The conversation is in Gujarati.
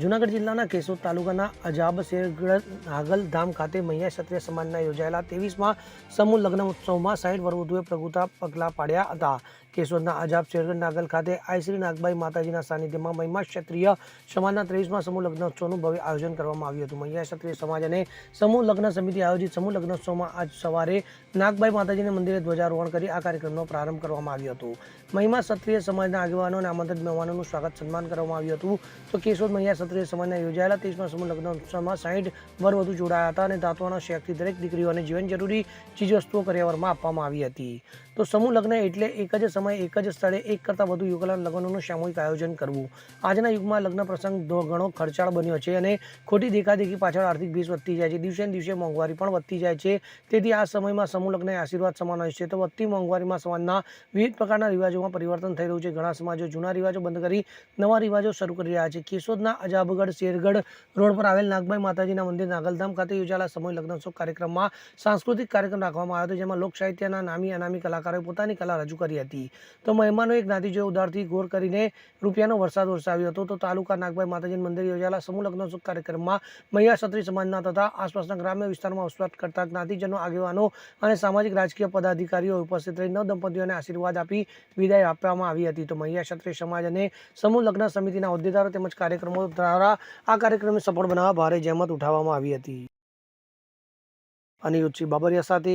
જૂનાગઢ જિલ્લાના કેશોદ તાલુકાના અજાબ નાગલધામ ખાતે મૈયા ક્ષત્રિય સમાજના યોજાયેલા ત્રેવીસમાં સમૂહ લગ્ન ઉત્સવમાં સાઠ વરવધુએ પ્રભુતા પગલાં પાડ્યા હતા. કેશોદના આજાબ શેરગઢ નાગલ ખાતે આઈશ્રી નાગબાઈ માતાજીના સાનિધ્યમાં મહિમા ક્ષત્રિય સમાજના ત્રેવીસમાં સમૂહ લગ્નોત્સવનું ભવ્ય આયોજન કરવામાં આવ્યું હતું. મહિલા ક્ષત્રિય સમાજ અને સમૂહ લગ્ન સમિતિ આયોજિત સમૂહ લગ્નોત્સવમાં આજ સવારે નાગબાઈ માતાજીના મંદિરે ધ્વજારોહણ કરી આ કાર્યક્રમનો પ્રારંભ કરવામાં આવ્યો હતો. મહિમા ક્ષત્રિય સમાજના આગેવાનો અને આમંત્રિત મહેમાનોનું સ્વાગત સન્માન કરવામાં આવ્યું હતું. તો કેશોદ મહિલા ક્ષત્રિય સમાજના યોજાયેલા ત્રીસમાં સમૂહ લગ્નોત્સવમાં સાહીઠ વર વધુ જોડાયા હતા અને ધાતુઓના શેકથી દરેક દીકરીઓને જીવન જરૂરી ચીજવસ્તુઓ કર્યાવરમાં આપવામાં આવી હતી. તો સમૂહ લગ્ન એટલે એક જ સમયે એક જ સ્થળે એક કરતાં વધુ યુગલાન લગ્નોનું સામૂહિક આયોજન કરવું. આજના યુગમાં લગ્ન પ્રસંગ ઘણો ખર્ચાળ બન્યો છે અને ખોટી દેખાદેખી પાછળ આર્થિક ભીસ વધતી જાય છે. દિવસે દિવસે મોંઘવારી પણ વધતી જાય છે. તેથી આ સમયમાં સમૂહ લગ્ન આશીર્વાદ સમાન હોય છે. તો વધતી મોંઘવારીમાં સમાજના વિવિધ પ્રકારના રિવાજોમાં પરિવર્તન થઈ રહ્યું છે. ઘણા સમાજો જૂના રિવાજો બંધ કરી નવા રિવાજો શરૂ કરી રહ્યા છે. કેશોદના અજાબગઢ શેરગઢ રોડ પર આવેલ નાગભાઈ માતાજીના મંદિર નાગલધામ ખાતે યોજાયેલા સમૂહ લગ્નોત્સવ કાર્યક્રમમાં સાંસ્કૃતિક કાર્યક્રમ રાખવામાં આવ્યો હતો, જેમાં લોક સાહિત્યના નામી અનામી કલાકારોએ પોતાની કલા રજૂ કરી હતી. તો મહેમાનો એક નાતીજોએ ઉદારથી ગોર કરીને રૂપિયાનો વરસાદ વરસાવ્યો હતો. તો તાલુકા નાગભાઈ માતાજી મંદિર યોજાયેલા સમૂહ લગ્નોત્સવ કાર્યક્રમમાં મૈયા ક્ષત્રિય સમાજના તથા આસપાસના ગ્રામ્ય વિસ્તારમાં વસવાટ કરતા જ્ઞાતિજનો આગેવાનો અને સામાજિક રાજકીય પદાધિકારીઓ ઉપસ્થિત રહી નવ આશીર્વાદ આપી વિદાય આપવામાં આવી હતી. તો મૈયા ક્ષત્રિય સમાજ અને સમૂહ લગ્ન સમિતિના હોદ્દેદારો તેમજ કાર્યક્રમો દ્વારા આ કાર્યક્રમને સફળ બનાવવા ભારે જહેમત ઉઠાવવામાં આવી હતી. અનિરુદ્ધસિંહ બાબરિયા સાથે